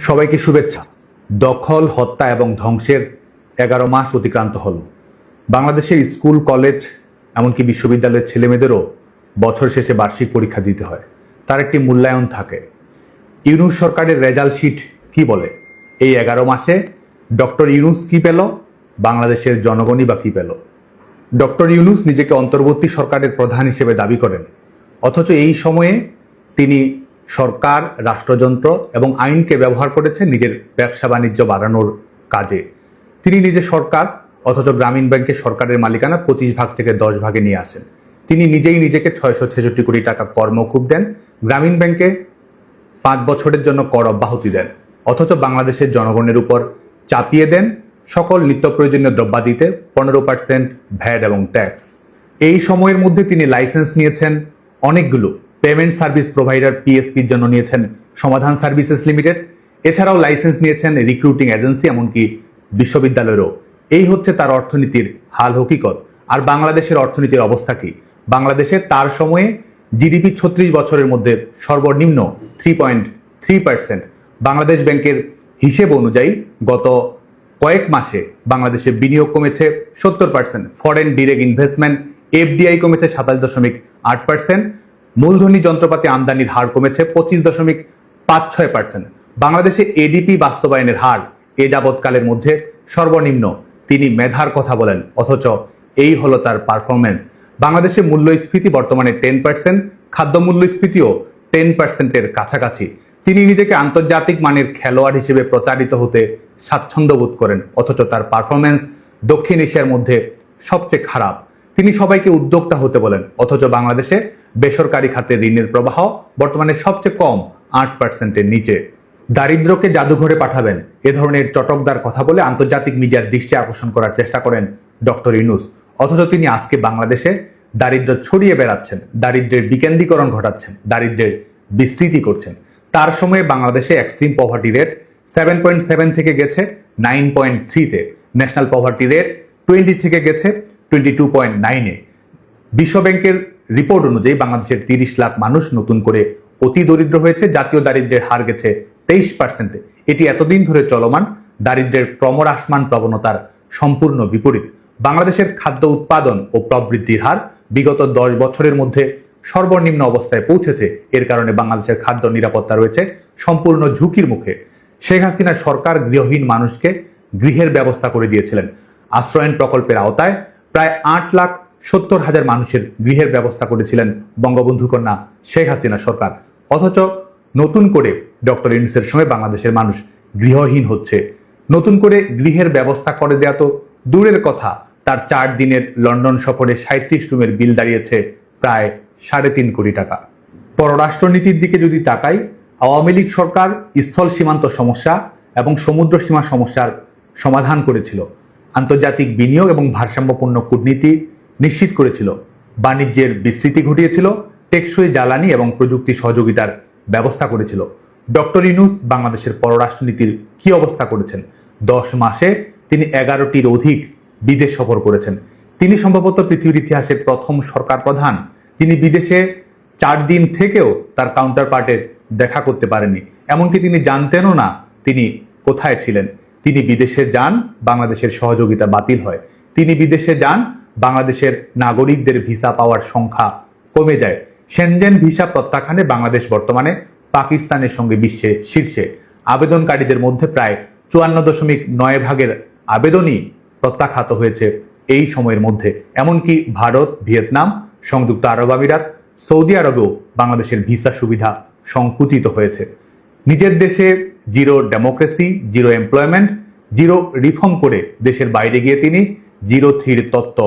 সবাইকে শুভেচ্ছা। দখল, হত্যা এবং ধ্বংসের এগারো মাস অতিক্রান্ত হল। বাংলাদেশের স্কুল, কলেজ, এমনকি বিশ্ববিদ্যালয়ের ছেলেমেয়েদেরও বছর শেষে বার্ষিক পরীক্ষা দিতে হয়। তার একটি মূল্যায়ন থাকে। ইউনুস সরকারের রেজাল্ট শিট কি বলে? এই এগারো মাসে ডক্টর ইউনুস কি পেল? বাংলাদেশের জনগণই বা কি পেল? ডক্টর ইউনুস নিজেকে অন্তর্বর্তী সরকারের প্রধান হিসেবে দাবি করেন। অথচ এই সময়ে তিনি সরকার, রাষ্ট্রযন্ত্র এবং আইনকে ব্যবহার করেছেন নিজের ব্যবসা বাণিজ্য বাড়ানোর কাজে। তিনি নিজে সরকার, অথচ গ্রামীণ ব্যাংকের সরকারের মালিকানা পঁচিশ ভাগ থেকে দশ ভাগে নিয়ে আসেন। তিনি নিজেই নিজেকে ছয়শো ছেষট্টি কোটি টাকা কর্মকুব দেন, গ্রামীণ ব্যাংকে পাঁচ বছরের জন্য কর অব্যাহতি দেন, অথচ বাংলাদেশের জনগণের উপর চাপিয়ে দেন সকল নিত্য প্রয়োজনীয় দ্রব্যাদিতে পনেরো পার্সেন্ট ভ্যাট এবং ট্যাক্স। এই সময়ের মধ্যে তিনি লাইসেন্স নিয়েছেন অনেকগুলো পেমেন্ট সার্ভিস প্রোভাইডার পিএসপির জন্য নিয়েছেন সমাধান সার্ভিসেস লিমিটেড। এছাড়াও লাইসেন্স নিয়েছেন রিক্রুটিং এজেন্সি, এমনকি বিশ্ববিদ্যালয়েরও। এই হচ্ছে তার অর্থনীতির হাল, হকিকত। আর বাংলাদেশের অর্থনীতির অবস্থা কি? বাংলাদেশে তার সময়ে জিডিপি ছত্রিশ বছরের মধ্যে সর্বনিম্ন three point three percent Bangladesh ব্যাংকের হিসেব অনুযায়ী গত কয়েক মাসে বাংলাদেশে বিনিয়োগ কমেছে সত্তর percent foreign direct investment FDI কমেছে সাতাশ দশমিক আট পার্সেন্ট মূলধনী যন্ত্রপাতি আমদানির হার কমেছে পঁচিশ দশমিক পাঁচ ছয় পার্সেন্ট বাংলাদেশে এডিপি বাস্তবায়নের হার এ যাবৎকালের মধ্যে সর্বনিম্ন। তিনি মেধার কথা বলেন, অথচ এই হলো তার পারফরমেন্স বাংলাদেশে মূল্যস্ফীতি বর্তমানে টেন পার্সেন্ট খাদ্য মূল্যস্ফীতিও টেন পার্সেন্টের কাছাকাছি। তিনি নিজেকে আন্তর্জাতিক মানের খেলোয়াড় হিসেবে প্রচারিত হতে স্বাচ্ছন্দ্য বোধ করেন, অথচ তার পারফরমেন্স দক্ষিণ এশিয়ার মধ্যে সবচেয়ে খারাপ। তিনি সবাইকে উদ্যোক্তা হতে বলেন, অথচ বাংলাদেশে বেসরকারি খাতে ঋণের প্রবাহ বর্তমানে সবচেয়ে কম, আট পার্সেন্টের নিচে। দারিদ্রকে জাদুঘরে পাঠাবেন, এ ধরনের চটকদার কথা বলে আন্তর্জাতিক মিডিয়ার দৃষ্টি আকর্ষণ করার চেষ্টা করেন ডক্টর ইনুস অথচ তিনি আজকে বাংলাদেশে দারিদ্র ছড়িয়ে বেড়াচ্ছেন, দারিদ্রের বিকেন্দ্রীকরণ ঘটাচ্ছেন, দারিদ্রের বিস্তৃতি করছেন। তার সময়ে বাংলাদেশে extreme poverty rate seven point seven থেকে গেছে নাইন পয়েন্ট থ্রিতে ন্যাশনাল পভার্টি রেট টোয়েন্টি থেকে গেছে টোয়েন্টি টু পয়েন্ট নাইনে বিশ্ব ব্যাংকের রিপোর্ট অনুযায়ী বাংলাদেশের তিরিশ লাখ মানুষ নতুন করে অতি দরিদ্র হয়েছে, জাতীয় দারিদ্র্যের হার গেছে তেইশ পার্সেন্টে এটি এতদিন ধরে চলমান, দারিদ্র্যের ক্রমহ্রাসমান প্রবণতার সম্পূর্ণ বিপরীত। বাংলাদেশের খাদ্য উৎপাদন ও প্রবৃদ্ধির হার বিগত দশ বছরের মধ্যে সর্বনিম্ন অবস্থায় পৌঁছেছে। এর কারণে বাংলাদেশের খাদ্য নিরাপত্তা রয়েছে সম্পূর্ণ ঝুঁকির মুখে। শেখ হাসিনা সরকার গৃহহীন মানুষকে গৃহের ব্যবস্থা করে দিয়েছিলেন। আশ্রয়ন প্রকল্পের আওতায় প্রায় আট লাখ সত্তর হাজার মানুষের গৃহের ব্যবস্থা করেছিলেন বঙ্গবন্ধু কন্যা শেখ হাসিনা সরকার। অথচ নতুন করে ডক্টর ইউনুসের সময় বাংলাদেশের মানুষ গৃহহীন হচ্ছে। নতুন করে গৃহের ব্যবস্থা করে দেওয়া তো দূরের কথা। তার চার দিনের লন্ডন সফরে সাঁত্রিশ রুমের বিল দাঁড়িয়েছে প্রায় সাড়ে তিন কোটি টাকা। পররাষ্ট্রনীতির দিকে যদি তাকাই, আওয়ামী লীগ সরকার স্থল সীমান্ত সমস্যা এবং সমুদ্র সীমা সমস্যার সমাধান করেছিল। আন্তর্জাতিক বিনিয়োগ এবং ভারসাম্যপূর্ণ কূটনীতি নিশ্চিত করেছিল। বাণিজ্যের বিস্তৃতি ঘটিয়েছিল, টেকসই জ্বালানি এবং প্রযুক্তি সহযোগিতার ব্যবস্থা করেছিল। ডক্টর ইনুস বাংলাদেশের পররাষ্ট্রনীতির কি অবস্থা করেছেন? দশ মাসে তিনি এগারোটির অধিক বিদেশ সফর করেছেন। তিনি সম্ভবত পৃথিবীর ইতিহাসের প্রথম সরকার প্রধান। তিনি বিদেশে চার দিন থেকেও তার কাউন্টার পার্টের দেখা করতে পারেননি। এমনকি তিনি জানতেনও না তিনি কোথায় ছিলেন। তিনি বিদেশে যান, বাংলাদেশের সহযোগিতা বাতিল হয়। তিনি বিদেশে যান বাংলাদেশের নাগরিকদের ভিসা পাওয়ার সংখ্যা কমে যায়। সেনজেন ভিসা প্রত্যাখ্যানে বাংলাদেশ বর্তমানে পাকিস্তানের সঙ্গে বিশ্বে শীর্ষে। আবেদনকারীদের মধ্যে প্রায় চুয়ান্ন দশমিক নয় ভাগের আবেদনই প্রত্যাখ্যাত হয়েছে এই সময়ের মধ্যে। এমনকি ভারত, ভিয়েতনাম, সংযুক্ত আরব আমিরাত, সৌদি আরবেও বাংলাদেশের ভিসা সুবিধা সংকুচিত হয়েছে। নিজের দেশে zero democracy, zero employment, zero reform করে দেশের বাইরে গিয়ে তিনি জিরো তত্ত্ব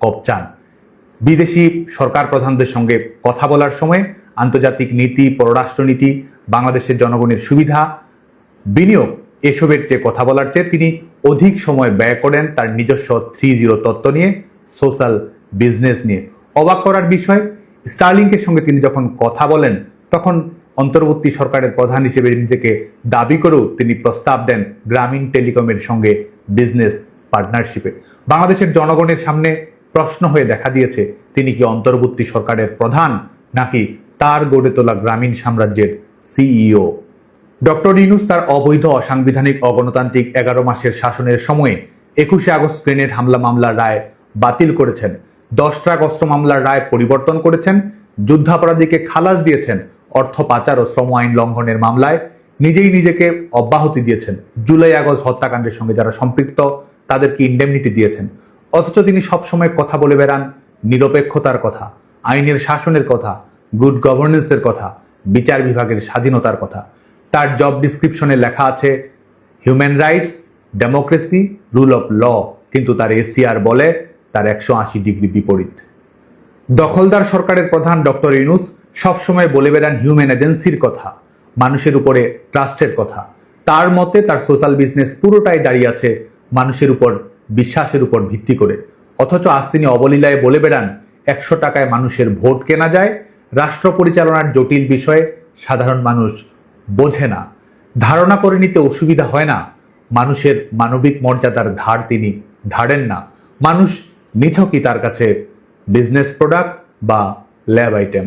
কপচান বিদেশি সরকার প্রধানদের সঙ্গে কথা বলার সময় আন্তর্জাতিক নীতি, পররাষ্ট্রনীতি, বাংলাদেশের জনগণের সুবিধা, বিনিয়োগ এসবের চেয়ে কথা বলার চেয়ে তিনি অধিক সময় ব্যয় করেন তার নিজস্ব থ্রি জিরো তত্ত্ব নিয়ে, সোশ্যাল বিজনেস নিয়ে। অবাক করার বিষয়, স্টার্লিংকের সঙ্গে তিনি যখন কথা বলেন, তখন অন্তর্বর্তী সরকারের প্রধান হিসেবে নিজেকে দাবি করেও তিনি প্রস্তাব দেন গ্রামীণ টেলিকমের সঙ্গে বিজনেস পার্টনারশিপে। বাংলাদেশের জনগণের সামনে প্রশ্ন হয়ে দেখা দিয়েছে, তিনি কি অন্তর্বর্তী সরকারের প্রধান নাকি তার গড়ে তোলা গ্রামীণ সাম্রাজ্যের সিইও? ডক্টর ইউনুস তার অবৈধ অসাংবিধানিক অগণতান্ত্রিক এগারো মাসের শাসনের সময়ে একুশে আগস্ট গ্রেনেড হামলা মামলার রায় বাতিল করেছেন। দশ ট্রাক অস্ত্র মামলার রায় পরিবর্তন করেছেন। যুদ্ধাপরাধীকে খালাস দিয়েছেন অর্থ পাচার ও শ্রম আইন লঙ্ঘনের মামলায়। নিজেই নিজেকে অব্যাহতি দিয়েছেন। জুলাই আগস্ট হত্যাকাণ্ডের সঙ্গে যারা সম্পৃক্ত তাদেরকে ইন্ডেমনিটি দিয়েছেন। অথচ তিনি সবসময় কথা বলে বেড়ান নিরপেক্ষতার কথা, আইনের শাসনের কথা গুড গভর্নেন্সের কথা, বিচার বিভাগের স্বাধীনতার কথা। তার জব ডিসক্রিপশনে লেখা আছে human rights democracy rule of law কিন্তু তার এসিআর বলে তার একশো আশি ডিগ্রি বিপরীত। দখলদার সরকারের প্রধান ডক্টর ইউনুস সবসময় বলে বেড়ান হিউম্যান এজেন্সির কথা, মানুষের উপরে ট্রাস্টের কথা। তার মতে তার সোশ্যাল বিজনেস পুরোটাই দাঁড়িয়ে আছে মানুষের উপর বিশ্বাসের উপর ভিত্তি করে। অথচ আজ তিনি অবলীলায় বলে বেড়ান, একশো টাকায় মানুষের ভোট কেনা যায়, রাষ্ট্র পরিচালনার জটিল বিষয়ে সাধারণ মানুষ বোঝে না। ধারণা করে নিতে অসুবিধা হয় না। মানুষের মানবিক মর্যাদার ধার তিনি ধারেন না। মানুষ নিছকই তার কাছে বিজনেস প্রোডাক্ট বা ল্যাব আইটেম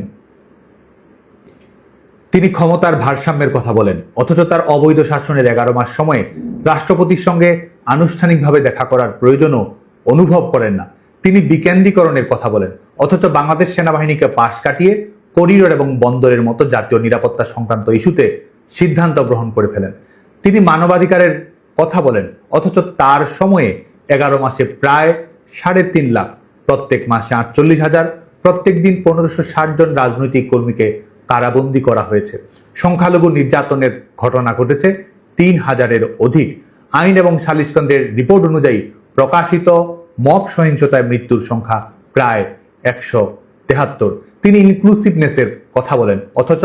তিনি ক্ষমতার ভারসাম্যের কথা বলেন, অথচ তার অবৈধ শাসনের এগারো মাস সময়ে রাষ্ট্রপতির সঙ্গে আনুষ্ঠানিকভাবে দেখা করার প্রয়োজনও অনুভব করেন না। তিনি বিকেন্দ্রীকরণের কথা বলেন, অথচ বাংলাদেশ সেনাবাহিনীকে পাশ কাটিয়ে করিডোর এবং বন্দরের মতো জাতীয় নিরাপত্তা সংক্রান্ত ইস্যুতে সিদ্ধান্ত গ্রহণ করে ফেলেন। তিনি মানবাধিকারের কথা বলেন, অথচ তার সময়ে এগারো মাসে প্রায় সাড়ে তিন লাখ, প্রত্যেক মাসে আটচল্লিশ হাজার, প্রত্যেক দিন পনেরোশো ষাট জন রাজনৈতিক কর্মীকে কারাবন্দী করা হয়েছে। সংখ্যালঘু নির্যাতনের ঘটনা ঘটেছে তিন হাজারের অধিক। আইন এবং সালিশকেন্দ্রের রিপোর্ট অনুযায়ী প্রকাশিত মব সহিংসতায় মৃত্যুর সংখ্যা প্রায় একশো তেহাত্তর। তিনি ইনক্লুসিভনেসের কথা বলেন, অথচ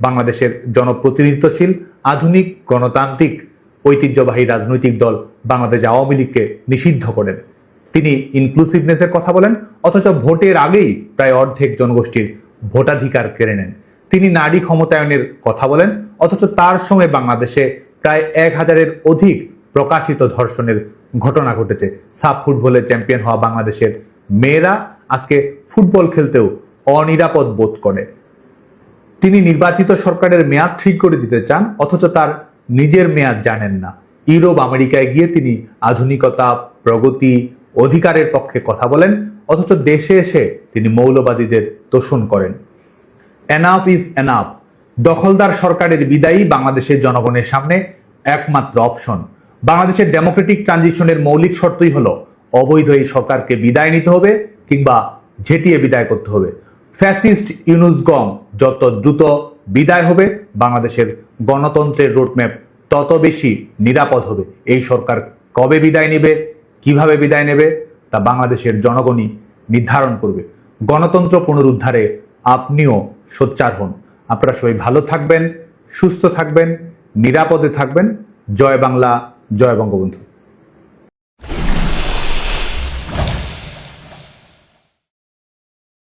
বাংলাদেশের জনপ্রতিনিধিত্বশীল, আধুনিক, গণতান্ত্রিক, ঐতিহ্যবাহী রাজনৈতিক দল বাংলাদেশ আওয়ামী লীগকে নিষিদ্ধ করেন। তিনি ইনক্লুসিভনেসের কথা বলেন, অথচ ভোটের আগেই প্রায় অর্ধেক জনগোষ্ঠীর ভোটাধিকার কেড়ে নেন। তিনি নারী ক্ষমতায়নের কথা বলেন, অথচ তার সময় বাংলাদেশে প্রায় এক হাজারের অধিক প্রকাশিত ধর্ষণের ঘটনা ঘটেছে। সাব ফুটবলের চ্যাম্পিয়ন হওয়া বাংলাদেশের মেয়েরা আজকে ফুটবল খেলতেও অনিরাপদ বোধ করে। তিনি নির্বাচিত সরকারের মেয়াদ ঠিক করে দিতে চান, অথচ তার নিজের মেয়াদ জানেন না। ইউরোপ, আমেরিকায় গিয়ে তিনি আধুনিকতা, প্রগতি, অধিকারের পক্ষে কথা বলেন, অথচ দেশে এসে তিনি মৌলবাদীদের তোষণ করেন। এনাফ ইজ এনাফ দখলদার সরকারের বিদায়ী বাংলাদেশের জনগণের সামনে একমাত্র অপশন। বাংলাদেশের ডেমোক্রেটিক ট্রানজিশনের মৌলিক শর্তই হলো, অবৈধ এই সরকারকে বিদায় নিতে হবে কিংবা ঝেঁটিয়ে বিদায় করতে হবে। ফ্যাসিস্ট ইউনুসগম যত দ্রুত বিদায় হবে, বাংলাদেশের গণতন্ত্রের রোডম্যাপ তত বেশি নিরাপদ হবে। এই সরকার কবে বিদায় নেবে, কীভাবে বিদায় নেবে, তা বাংলাদেশের জনগণই নির্ধারণ করবে। গণতন্ত্র পুনরুদ্ধারে আপনিও সোচ্চার হন। আপনারা সবাই ভালো থাকবেন, সুস্থ থাকবেন, নিরাপদে থাকবেন। জয় বাংলা জয় বঙ্গবন্ধু।